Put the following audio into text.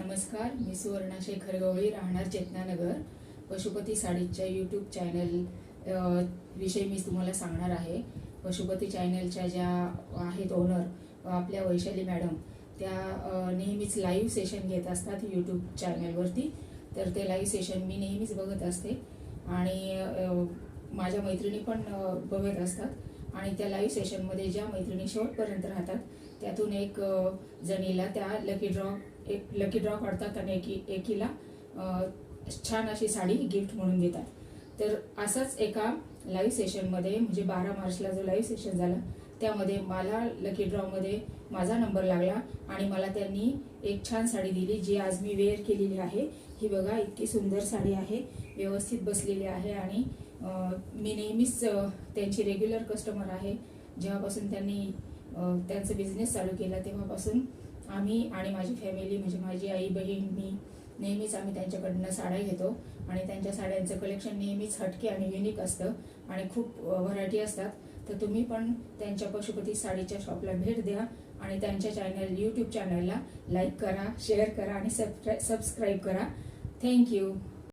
नमस्कार मी सुवर्णा शेखर गवळी राहणार चेतनानगर. पशुपती साडीच्या यूट्यूब चॅनल विषयी मी तुम्हाला सांगणार आहे. पशुपती चॅनलच्या ज्या आहेत ओनर आपल्या वैशाली मॅडम त्या नेहमीच लाईव्ह सेशन घेत असतात यूट्यूब चॅनलवरती तर ते लाईव्ह सेशन मी नेहमीच बघत असते. आणि माझ्या मैत्रिणी पण बघत असतात. आणि त्या लाईव्ह सेशनमध्ये ज्या मैत्रिणी शेवटपर्यंत राहतात त्यातून एक जणीला त्या लकी ड्रॉ एक लकी ड्रॉ काढतात आणि एकी एकीला छान अशी साडी गिफ्ट म्हणून देतात. तर असंच एका लाईव्ह सेशनमध्ये म्हणजे बारा मार्चला जो लाईव्ह सेशन झाला त्यामध्ये मला लकी ड्रॉमध्ये माझा नंबर लागला आणि मला त्यांनी एक छान साडी दिली जी आज मी वेअर केलेली आहे. ही बघा इतकी सुंदर साडी आहे व्यवस्थित बसलेली आहे आणि मी नेहमीच त्यांची रेग्युलर कस्टमर आहे. जेव्हापासून त्यांनी त्यांचं त्यांचा बिझनेस चालू केला तेव्हापासून आम्ही आणि माझी फॅमिली म्हणजे माझी आई बहीण मी नेहमीच आम्ही त्यांच्याकडनं साड्या घेतो आणि त्यांच्या साड्यांचं कलेक्शन नेहमीच हटके आणि युनिक असतं आणि खूप व्हरायटी असतात. तर तुम्ही पण त्यांच्या पशुपती साडीच्या शॉपला भेट द्या आणि त्यांच्या चॅनल यूट्यूब चॅनलला लाईक करा शेअर करा आणि सबस्क्राईब करा. थँक्यू